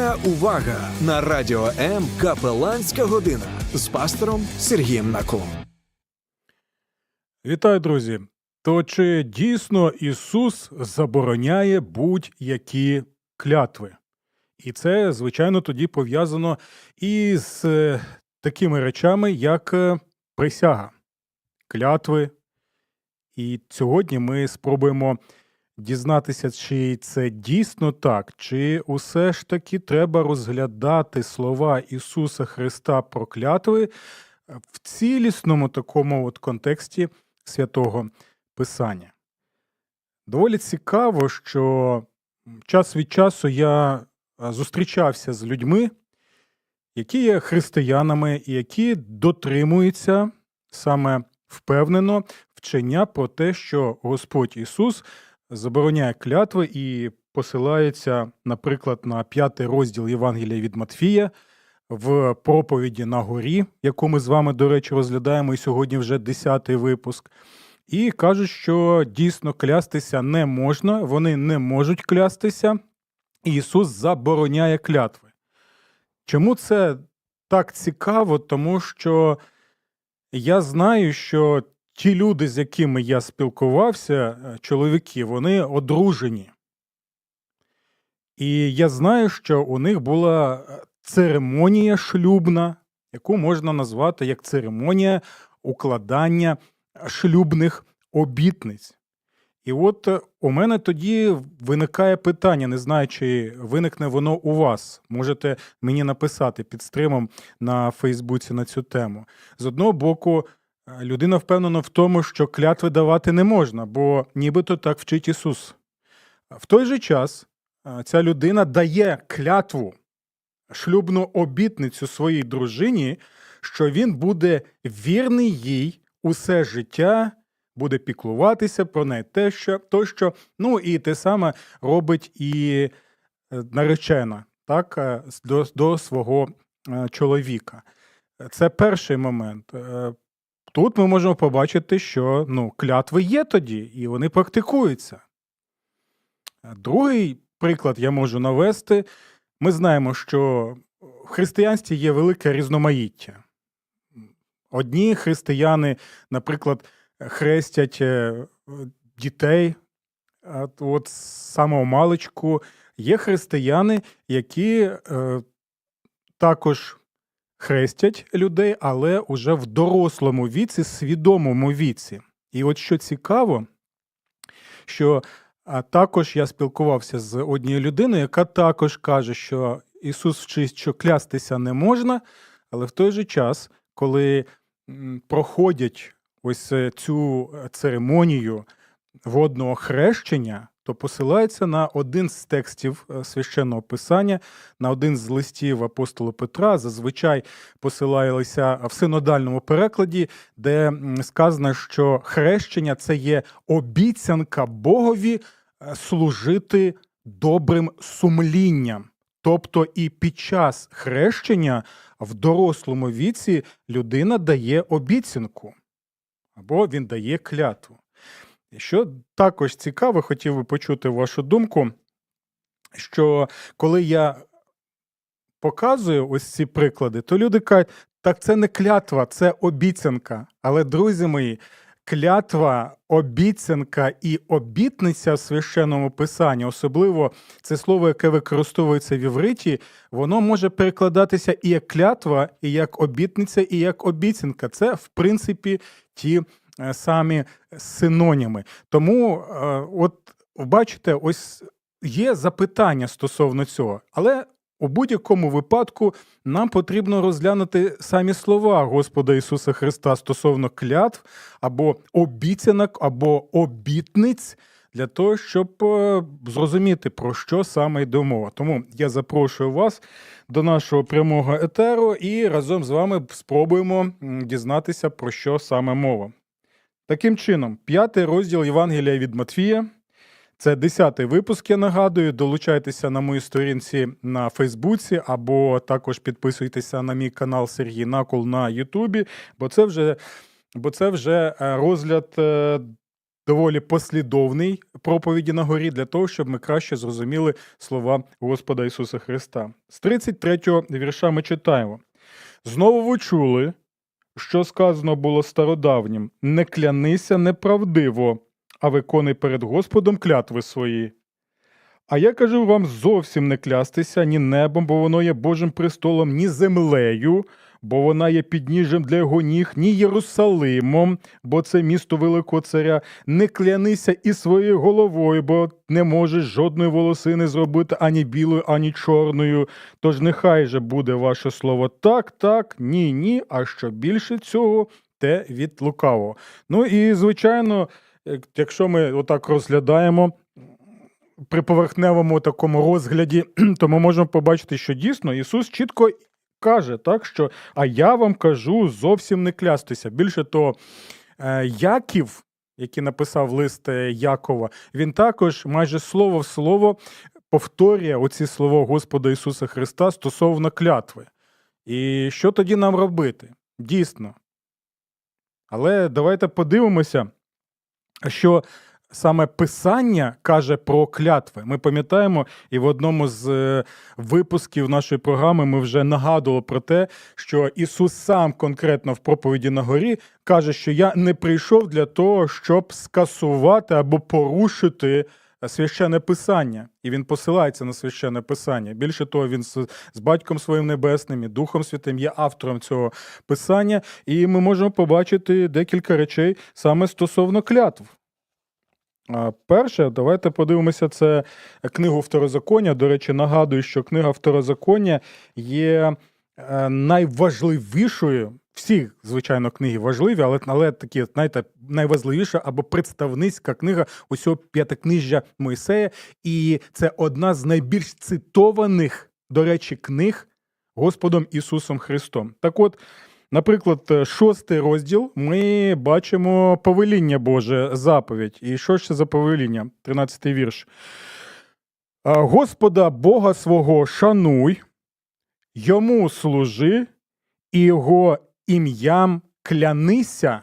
Увага! На радіо М Капеланська година з пастором Сергієм Наколом. Вітаю, друзі! То чи дійсно Ісус забороняє будь-які клятви? І це, звичайно, тоді пов'язано із е, такими речами, як е, присяга, клятви. І сьогодні ми спробуємо дізнатися, чи це дійсно так, чи усе ж таки треба розглядати слова Ісуса Христа про клятви е, в цілісному такому от контексті святого Писання. Доволі цікаво, що час від часу я зустрічався з людьми, які є християнами і які дотримуються саме впевнено вчення про те, що Господь Ісус забороняє клятви і посилається, наприклад, на п'ятий розділ Євангелія від Матфія в проповіді на горі, яку ми з вами, до речі, розглядаємо, і сьогодні вже десятий випуск. І кажуть, що дійсно клястися не можна, вони не можуть клястися, і Ісус забороняє клятви. Чому це так цікаво? Тому що я знаю, що ті люди, з якими я спілкувався, е, чоловіки, вони одружені. І я знаю, що у них була е, церемонія шлюбна, яку можна назвати як церемонія укладання шлюбних обітниць. І от е, у мене тоді виникає питання, не знаю, чи виникне воно у вас. Можете мені написати під стримом на Фейсбуці на цю тему. З одного боку, людина впевнена в тому, що клятви давати не можна, бо нібито так вчить Ісус. В той же час ця людина дає клятву, шлюбну обітницю своїй дружині, що він буде вірний їй усе життя буде піклуватися про неї те, що тощо. Ну і те саме робить і е, наречена так, е, до, до свого е, чоловіка. Це перший момент. Тут ми можемо побачити, що ну, клятви є тоді, і вони практикуються. Другий приклад я можу навести. Ми знаємо, що в християнстві є велике різноманіття. Одні християни, наприклад, хрестять е, дітей, от з самого маличку. Є християни, які е, також хрестять людей, але уже в дорослому віці, свідомому віці. І от що цікаво, що також я спілкувався з однією людиною, яка також каже, що Ісус вчить, що клястися не можна, але в той же час, коли проходять ось е, цю е, церемонію водного хрещення, то посилається на один з текстів е, священного писання, на один з листів апостола Петра. Зазвичай посилалися в синодальному перекладі, де сказано, що хрещення це є обіцянка Богові е, служити добрим сумлінням. Тобто і під час хрещення в дорослому віці людина дає обіцянку або він дає клятву. Що також цікаво, хотів би почути вашу думку, що коли я показую ось ці приклади, то люди кажуть, так це не клятва, це обіцянка. Але, друзі мої, клятва, обіцянка і обітниця в священному писанні, особливо це слово, яке використовується в івриті, воно може перекладатися і як клятва, і як обітниця, і як обіцянка. Це, в принципі, ті самі синоніми. Тому, е, от бачите, ось є запитання стосовно цього, але у будь-якому випадку нам потрібно розглянути самі слова Господа Ісуса Христа стосовно клятв або обіцянок, або обітниць. Для того, щоб е, зрозуміти, про що саме йде мова. Тому я запрошую вас до нашого прямого етеру і разом з вами спробуємо дізнатися, про що саме мова. Таким чином, п'ятий розділ Євангелія від Матфія. Це десятий випуск, я нагадую. Долучайтеся на моїй сторінці на Фейсбуці, або також підписуйтеся на мій канал Сергій Накол на Ютубі, бо це вже, бо це вже е, розгляд е, доволі послідовний проповіді на горі для того, щоб ми краще зрозуміли слова Господа Ісуса Христа. З 33-го вірша ми читаємо: Знову ви чули, що сказано було стародавнім: не клянися неправдиво, а виконай перед Господом клятви свої. А я кажу вам зовсім не клястися ні небом, бо воно є Божим престолом, ні землею, бо вона є підніжжям для його ніг, ні Єрусалимом, бо це місто великого царя. Не клянися і своєю головою, бо не можеш жодної волосини зробити ані білою, ані чорною. Тож нехай же буде ваше слово так, так, ні, ні, а що більше цього, те від лукавого. Ну і звичайно, якщо ми отак розглядаємо при поверхневому такому розгляді, то ми можемо побачити, що дійсно Ісус чітко каже, так, що а я вам кажу зовсім не клястися. Більше того, е, Яків, який написав лист е, Якова, він також майже слово в слово повторює оці слова Господа Ісуса Христа стосовно клятви. І що тоді нам робити? Дійсно. Але давайте подивимося, що саме Писання каже про клятви. Ми пам'ятаємо, і в одному з е, випусків нашої програми ми вже нагадували про те, що Ісус сам конкретно в проповіді на горі каже, що я не прийшов для того, щоб скасувати або порушити. Священне писання, і він посилається на священне писання. Більше того, він з, з батьком своїм небесним і Духом Святим є автором цього писання, і ми можемо побачити декілька речей саме стосовно клятв. Перше, давайте подивимося, це книгу Второзаконня. До речі, нагадую, що книга Второзаконня є е, найважливішою. Всі, звичайно, книги важливі, але, але такі, знаєте, найважливіша або представницька книга усього п'ятикнижжя Мойсея. І це одна з найбільш цитованих, до речі, книг Господом Ісусом Христом. Так от, Наприклад, е, шостий розділ ми бачимо повеління Боже, заповідь. І що це за повеління? 13 вірш. Господа Бога свого шануй, йому служи, і його ім'ям клянися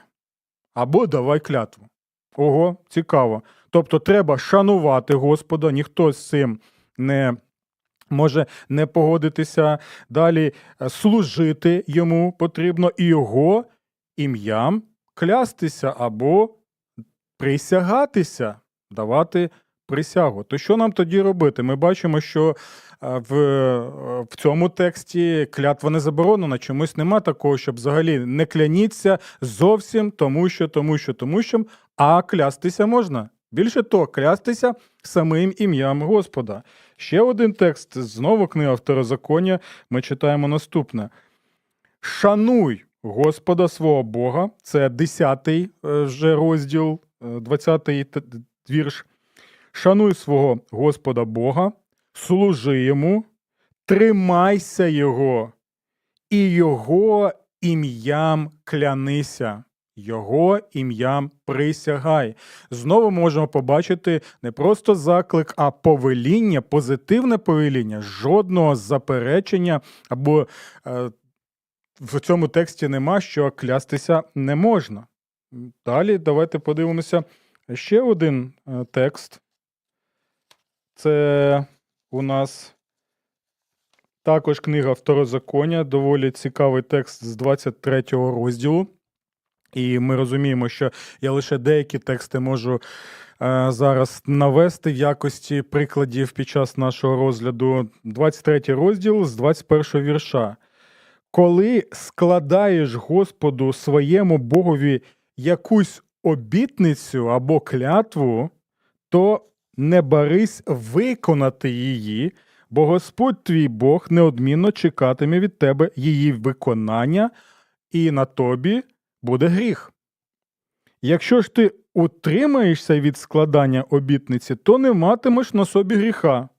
або давай клятву. Ого, цікаво. Тобто треба шанувати Господа, ніхто з цим не може не погодитися. Далі е, служити йому потрібно і його ім'ям клястися або присягатися, давати присягу. То що нам тоді робити? Ми бачимо, що е, в, е, в цьому тексті клятва не заборонена. Чомусь нема такого, щоб взагалі не кляніться зовсім тому, що, тому що, тому що, а клястися можна. Більше того, клястися самим ім'ям Господа. Ще один текст, знову книга Второзаконня, ми читаємо наступне: Шануй Господа свого Бога, це 10-й е, вже розділ, е, 20-й т- вірш. Шануй свого Господа Бога, служи йому, тримайся Його, і Його ім'ям клянися. Його ім'ям присягай. Знову можемо побачити не просто заклик, а повеління, позитивне повеління, жодного заперечення або е, в цьому тексті нема, що клястися не можна. Далі давайте подивимося ще один е, текст. Це у нас також книга Второзаконня, доволі цікавий текст з 23 розділу. І ми розуміємо, що я лише деякі тексти можу е, зараз навести в якості прикладів під час нашого розгляду. 23 розділ з 21 вірша. Коли складаєш Господу своєму Богові якусь обітницю або клятву, то не барись виконати її, бо Господь твій Бог неодмінно чекатиме від тебе її виконання, і на тобі буде гріх. Якщо ж ти утримаєшся від складання обітниці, то не матимеш на собі гріха.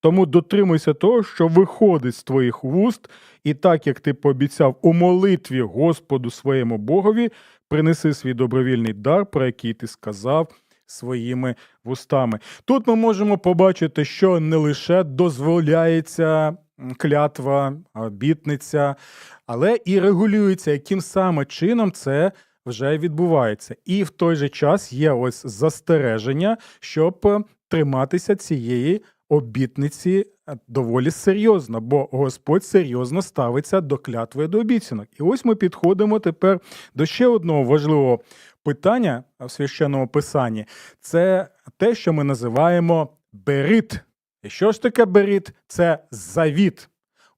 Тому дотримуйся того, що виходить з твоїх вуст, і так як ти пообіцяв у молитві Господу своєму Богові, принеси свій добровільний дар, про який ти сказав своїми вустами. Тут ми можемо побачити, що не лише дозволяється клятва, обітниця, але і регулюється, яким саме чином це вже відбувається. І в той же час є ось застереження, щоб е, триматися цієї обітниці е, доволі серйозно, бо Господь серйозно ставиться до клятви до обіцянок. І ось ми підходимо тепер до ще одного важливого питання в священному писанні. Це те, що ми називаємо берит. І що ж таке берит? Це завіт.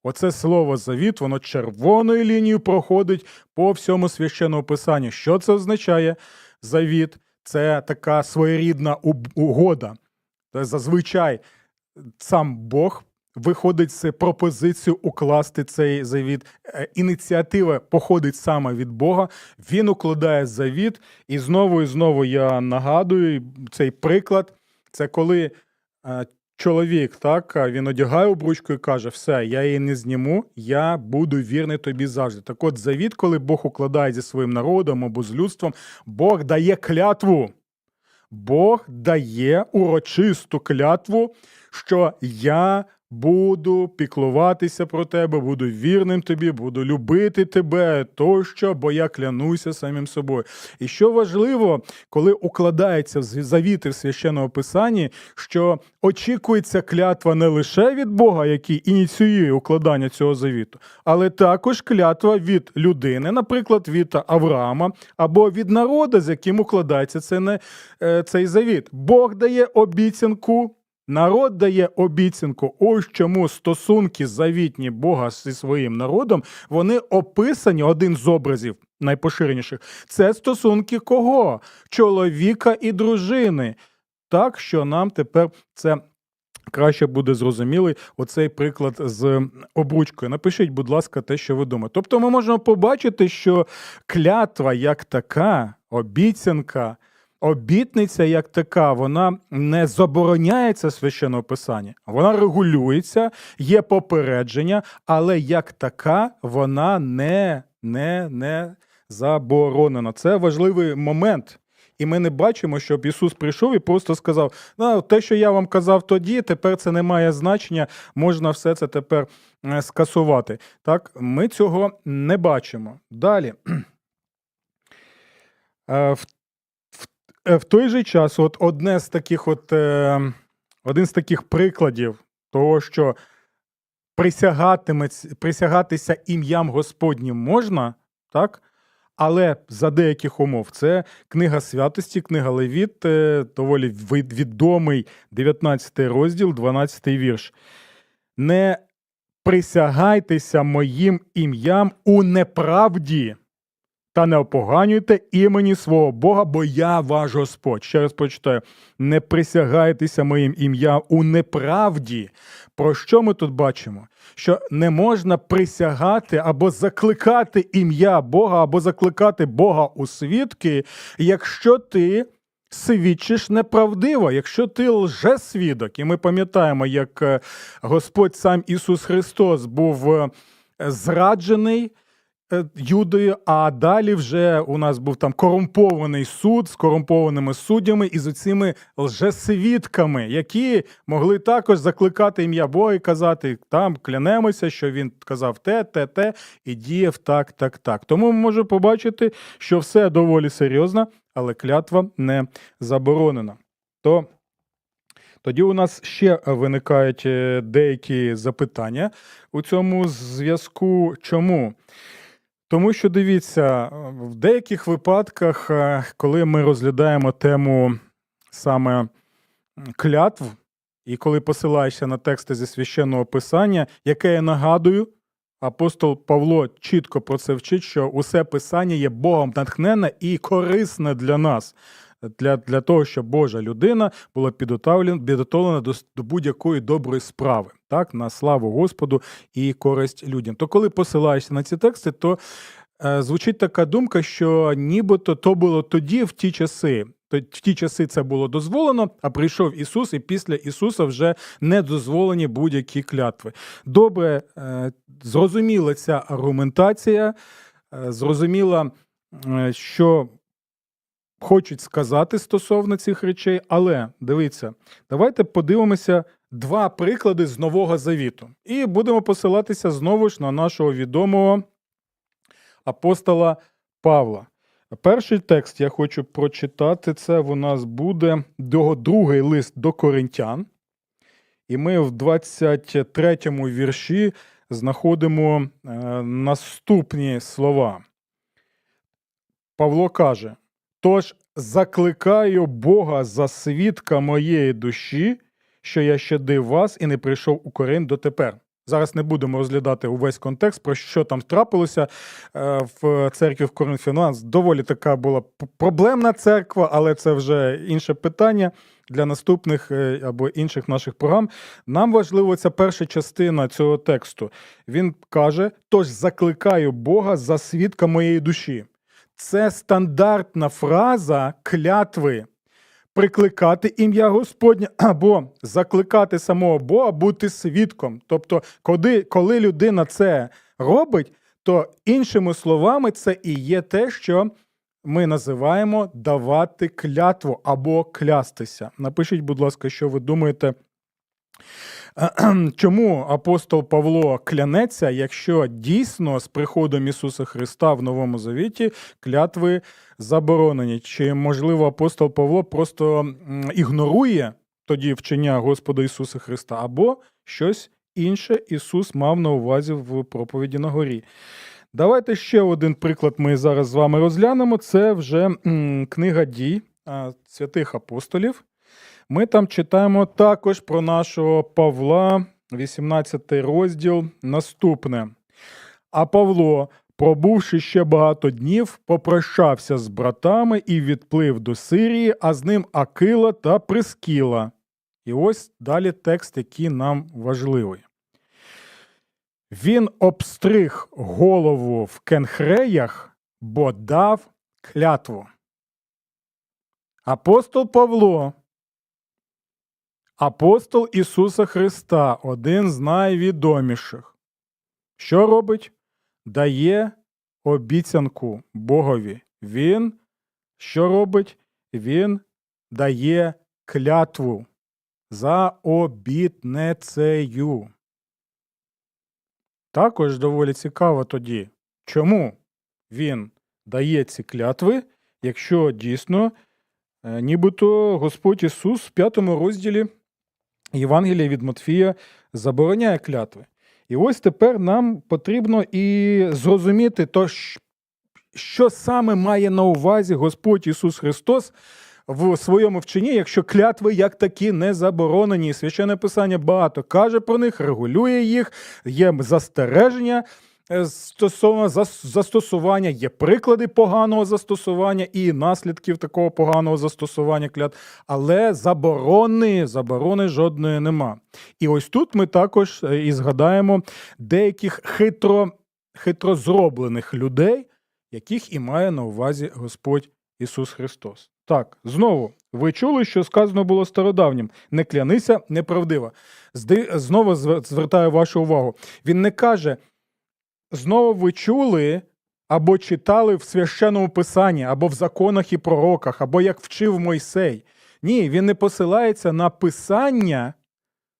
Оце слово завіт, воно червоною лінією проходить по всьому священному писанню. Що це означає? Завіт це така своєрідна угода. Та Зазвичай сам Бог виходить з пропозицію укласти цей завіт. Е, Ініціатива походить саме від Бога. Він укладає завіт. І знову і знову я нагадую цей приклад. Це коли е, чоловік, так, він одягає обручку і каже: Все, я її не зніму, я буду вірний тобі завжди. Так от завіт, коли Бог укладає зі своїм народом або з людством, Бог дає клятву. Бог дає урочисту клятву, що я буду піклуватися про тебе, буду вірним тобі, буду любити тебе тощо, бо я клянуся самим собою. І що важливо, коли укладається в завіти в священному писанні, що очікується клятва не лише від Бога, який ініціює укладання цього завіту, але також клятва від людини, наприклад, від Авраама, або від народу, з яким укладається е, цей завіт. Бог дає обіцянку. Народ дає обіцянку, ось чому стосунки завітні Бога зі своїм народом, вони описані один з образів найпоширеніших. Це стосунки кого? Чоловіка і дружини. Так що нам тепер це краще буде зрозумілий оцей приклад з обручкою. Напишіть, будь ласка, те, що ви думаєте. Тобто ми можемо побачити, що клятва як така, обіцянка. Обітниця як така, вона не забороняється в священному писанні, вона регулюється, є попередження, але як така вона не, не, не заборонена. Це важливий момент. І ми не бачимо, щоб Ісус прийшов і просто сказав: ну, те, що я вам казав тоді, тепер це не має значення, можна все це тепер е, скасувати. Так, ми цього не бачимо. Далі. Е, В в той же час, от одне з таких, от, е, один з таких прикладів того, що присягатися ім'ям Господнім можна, так? Але за деяких умов це книга святості, книга Левіт, е, доволі відомий 19 розділ, 12 вірш. Не присягайтеся моїм ім'ям у неправді та не опоганюйте імені свого Бога, бо я ваш Господь. Ще раз прочитаю: не присягайтеся моїм ім'ям у неправді. Про що ми тут бачимо? Що не можна присягати або закликати ім'я Бога, або закликати Бога у свідки, якщо ти. Свідчиш неправдиво, якщо ти лжесвідок, і ми пам'ятаємо, як е, Господь сам Ісус Христос був е, зраджений Юдою, а далі вже у нас був там корумпований суд з корумпованими суддями і з оцими лжесвідками, які могли також закликати ім'я Бога і казати, там клянемося, що він казав те, те, те, і діяв так, так, так. Тому ми можемо побачити, що все доволі серйозно, але клятва не заборонена. То тоді у нас ще виникають е, деякі запитання у цьому зв'язку. Чому? Тому що дивіться, в деяких випадках, е, коли ми розглядаємо тему саме клятв, і коли посилаєшся на тексти зі священного писання, яке я нагадую, апостол Павло чітко про це вчить, що усе писання є Богом натхненне і корисне для нас. Для, для того, щоб Божа людина була підготовлена до, до будь-якої доброї справи, так, на славу Господу і користь людям. То коли посилаєшся на ці тексти, то е, звучить така думка, що нібито то було тоді, в ті часи. В ті часи це було дозволено, а прийшов Ісус, і після Ісуса вже не дозволені будь-які клятви. Добре, е, зрозуміла ця аргументація, е, зрозуміла, е, що хочуть сказати стосовно цих речей, але дивіться, давайте подивимося два приклади з Нового Завіту. І будемо посилатися знову ж на нашого відомого апостола Павла. Перший текст я хочу прочитати. Це у нас буде другий лист до Коринтян. І ми в 23-му вірші знаходимо е, наступні слова. Павло каже: Тож закликаю Бога за свідка моєї душі, що я щадив вас і не прийшов у Коринт дотепер. Зараз не будемо розглядати увесь контекст, про що там трапилося е, в церкві в Коринфянуанс. Доволі така була проблемна церква, але це вже інше питання для наступних е, або інших наших програм. Нам важлива ця перша частина цього тексту. Він каже: тож закликаю Бога за свідка моєї душі. Це стандартна фраза клятви. Прикликати ім'я Господнє або закликати самого Бога бути свідком. Тобто, коли, коли людина це робить, то іншими словами, це і є те, що ми називаємо давати клятву або клястися. Напишіть, будь ласка, що ви думаєте. Чому апостол Павло клянеться, якщо дійсно з приходом Ісуса Христа в Новому Завіті клятви заборонені? Чи можливо апостол Павло просто ігнорує тоді вчення Господа Ісуса Христа, або щось інше Ісус мав на увазі в проповіді на горі? Давайте ще один приклад ми зараз з вами розглянемо. Це вже книга дій святих апостолів. Ми там читаємо також про нашого Павла, 18 розділ. Наступне. А Павло, пробувши ще багато днів, попрощався з братами і відплив до Сирії, а з ним Акила та Прискіла. І ось далі текст, який нам важливий. Він обстриг голову в кенхреях, бо дав клятву. Апостол Павло, апостол Ісуса Христа, один з найвідоміших. Що робить? Дає обіцянку Богові. Він що робить? Він дає клятву за обітнецею. Також доволі цікаво тоді, чому він дає ці клятви, якщо дійсно, е, нібито Господь Ісус в п'ятому розділі Євангелія від Матфія забороняє клятви. І ось тепер нам потрібно і зрозуміти, то, що саме має на увазі Господь Ісус Христос в своєму вченні, якщо клятви як такі не заборонені. Священне Писання багато каже про них, регулює їх, є застереження стосовно зас- застосування, є приклади поганого застосування і наслідків такого поганого застосування клят, але заборони, заборони жодної нема. І ось тут ми також е, і згадаємо деяких хитро, зроблених людей, яких і має на увазі Господь Ісус Христос. Так, знову, ви чули, що сказано було стародавнім: не клянися неправдиво. Знову звертаю вашу увагу. Він не каже, знову ви чули або читали в священному писанні, або в законах і пророках, або як вчив Мойсей. Ні, він не посилається на писання,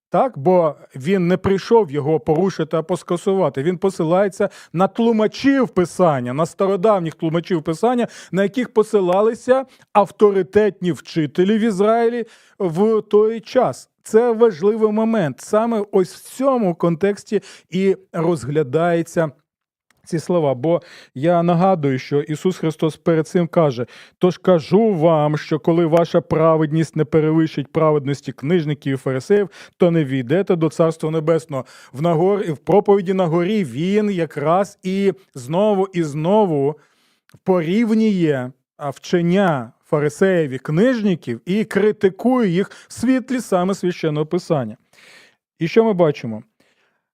так, бо він не прийшов його порушити або скасувати. Він посилається на тлумачів писання, на стародавніх тлумачів писання, на яких посилалися авторитетні вчителі в Ізраїлі в той час. Це важливий момент. Саме ось в цьому контексті і розглядається. Ці слова, бо я нагадую, що Ісус Христос перед цим каже: Тож кажу вам, що коли ваша праведність не перевищить праведності книжників і фарисеїв, то не війдете до Царства Небесного. В, нагор... в проповіді на горі він якраз і знову і знову порівнює вчення фарисеїв і книжників і критикує їх в світлі саме священного писання. І що ми бачимо?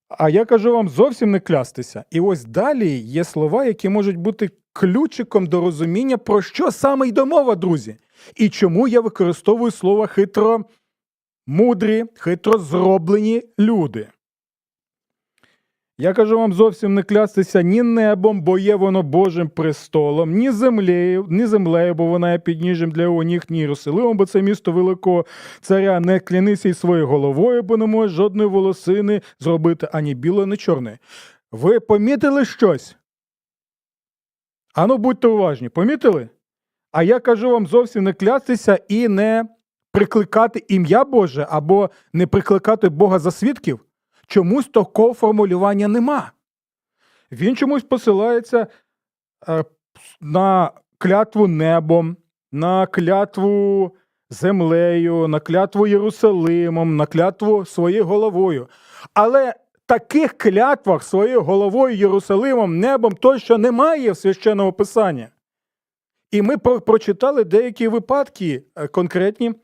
А я кажу вам зовсім не клястися. І ось далі є слова, які можуть бути ключиком до розуміння, про що саме йде мова, друзі. І чому я використовую слово хитро мудрі, хитро зроблені люди. Я кажу вам зовсім не клястися ні небом, бо є воно Божим престолом, ні землею, ні землею, бо вона є підніжжям для його ніг, ні Єрусалимом, бо це місто великого царя. Не клянися й своєю головою, бо не можеш жодної волосини зробити ані білої, ані чорної. Ви помітили щось? Ану, будьте уважні, помітили? А я кажу вам зовсім не клястися і не прикликати ім'я Боже або не прикликати Бога за свідків. Чомусь такого формулювання нема. Він чомусь посилається е, на клятву небом, на клятву землею, на клятву Єрусалимом, на клятву своєю головою. Але таких клятвах своєю головою, Єрусалимом, небом тощо немає в священному писанні. І ми прочитали деякі випадки е, конкретні.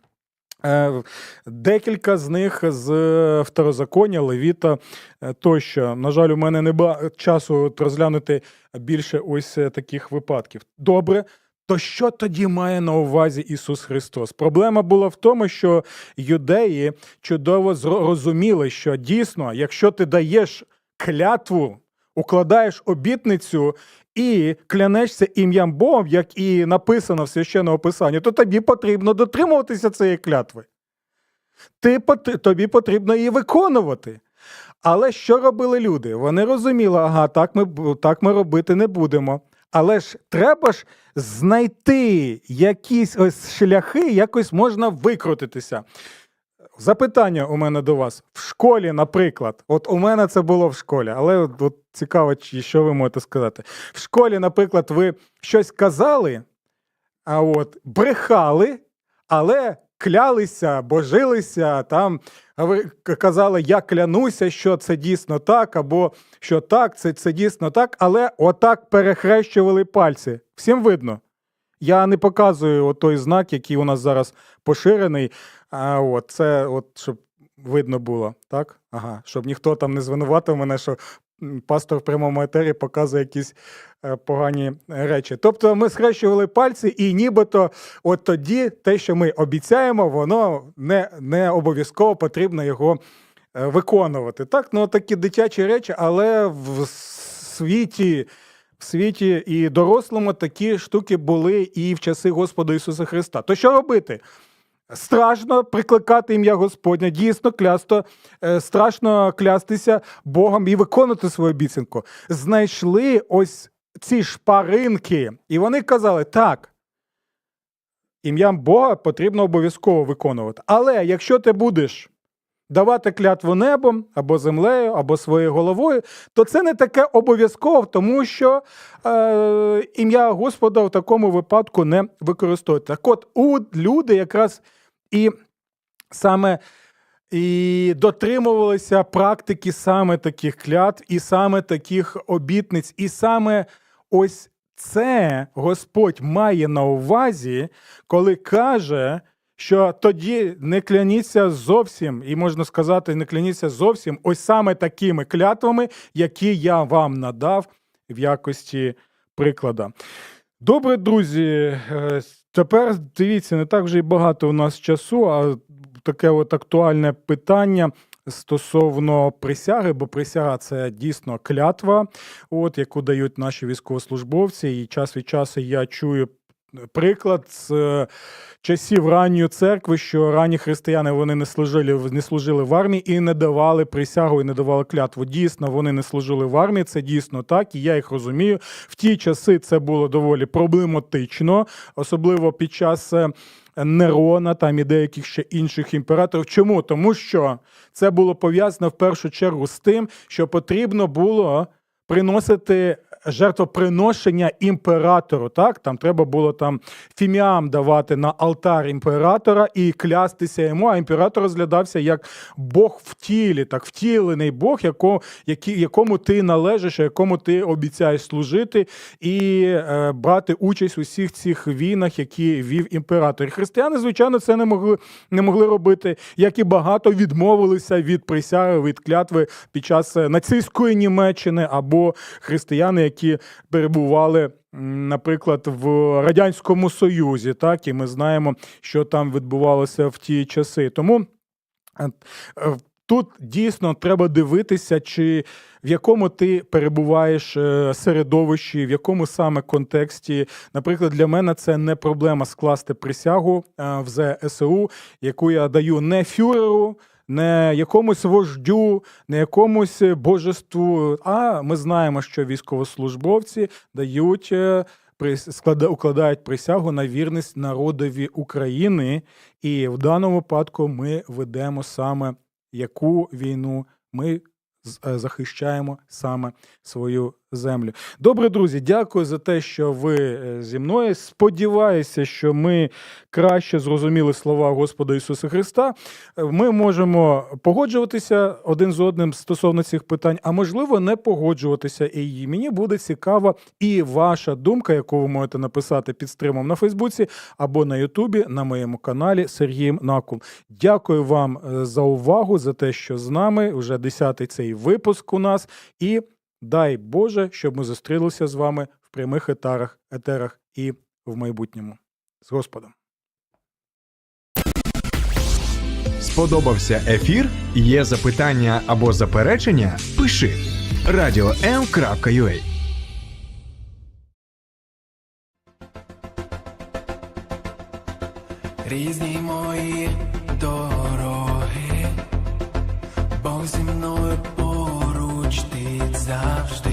Е, Декілька з них з е, второзаконня, Левіта е, тощо. На жаль, у мене не часу розглянути більше ось таких випадків. Добре. То що тоді має на увазі Ісус Христос? Проблема була в тому, що юдеї чудово зро- розуміли, що дійсно, якщо ти даєш клятву, укладаєш обітницю і клянешся ім'ям Богом, як і написано в священному писанні, то тобі потрібно дотримуватися цієї клятви. Ти, тобі потрібно її виконувати. Але що робили люди? Вони розуміли, ага, так ми, так ми робити не будемо. Але ж треба ж знайти якісь ось шляхи, якось можна викрутитися. Запитання у мене до вас. В школі, наприклад, от у мене це було в школі, але от, от цікаво, що ви можете сказати. В школі, наприклад, ви щось казали, а от брехали, але клялися, божилися, там а ви казали, я клянуся, що це дійсно так, або що так, це, це дійсно так, але отак перехрещували пальці. Всім видно. Я не показую той знак, який у нас зараз поширений. А от це, от, щоб видно було, так? Ага, щоб ніхто там не звинуватив мене, що пастор в прямому етері показує якісь е, погані речі. Тобто ми схрещували пальці, і нібито от тоді те, що ми обіцяємо, воно не, не обов'язково потрібно його е, виконувати. Так, ну такі дитячі речі, але в світі. В світі і дорослому такі штуки були і в часи Господа Ісуса Христа. То що робити? Страшно прикликати ім'я Господня, дійсно клясто, е, страшно клястися Богом і виконати свою обіцянку. Знайшли ось ці шпаринки, і вони казали: так, ім'ям Бога потрібно обов'язково виконувати. Але якщо ти будеш давати клятву небом або землею, або своєю головою, то це не таке обов'язково, тому що е, ім'я Господа в такому випадку не використовується. Так от, у люди якраз і саме і дотримувалися практики саме таких клятв, і саме таких обітниць, і саме ось це Господь має на увазі, коли каже, що тоді не кляніться зовсім, і можна сказати, не кляніться зовсім ось саме такими клятвами, які я вам надав в якості приклада. Добре, друзі. е, Тепер дивіться, не так вже й багато у нас часу, а таке от актуальне питання стосовно присяги, бо присяга це дійсно клятва, от, яку дають наші військовослужбовці. І час від часу я чую приклад з е, часів ранньої церкви, що ранні християни вони не служили, не служили в армії і не давали присягу, і не давали клятву. Дійсно, вони не служили в армії, це дійсно так, і я їх розумію. В ті часи це було доволі проблематично, особливо під час. е, Нерона там і деяких ще інших імператорів. Чому? Тому що це було пов'язано в першу чергу з тим, що потрібно було приносити жертвоприношення імператору. Так, там треба було там фіміам давати на алтар імператора і клястися йому. А імператор розглядався як Бог в тілі, так втілений Бог, яко, які, якому ти належиш, якому ти обіцяєш служити і е, брати участь у всіх цих війнах, які вів імператор. І християни, звичайно, це не могли не могли робити, як і багато відмовилися від присяги, від клятви під час е, нацистської Німеччини або християни, які перебували. Наприклад, в радянському союзі, так і ми знаємо, що там відбувалося в ті часи. Тому е, е, тут дійсно треба дивитися, чи в якому ти перебуваєш е, середовищі, в якому саме контексті. Наприклад, для мене це не проблема скласти присягу в ЗСУ, яку я даю не фюреру. Не якомусь вождю, не якомусь божеству. А ми знаємо, що військовослужбовці дають. е, укладають присягу на вірність народові України, і в даному випадку ми ведемо саме яку війну ми е, захищаємо саме свою землю. Добре, друзі, дякую за те, що ви е, зі мною. Сподіваюся, що ми краще зрозуміли слова Господа Ісуса Христа. Е, Ми можемо погоджуватися один з одним стосовно цих питань, а можливо, не погоджуватися. І мені буде цікава і ваша думка, яку ви можете написати під стримом на Фейсбуці або на Ютубі на моєму каналі Сергієм Накум. Дякую вам е, за увагу, за те, що з нами. Вже десятий цей випуск у нас. І дай Боже, щоб ми зустрілися з вами в прямих етерах, етерах і в майбутньому. З Господом. Сподобався ефір? Є запитання або заперечення? Пиши radio.m.ua Різні мої дороги, Бог зі мною завжди.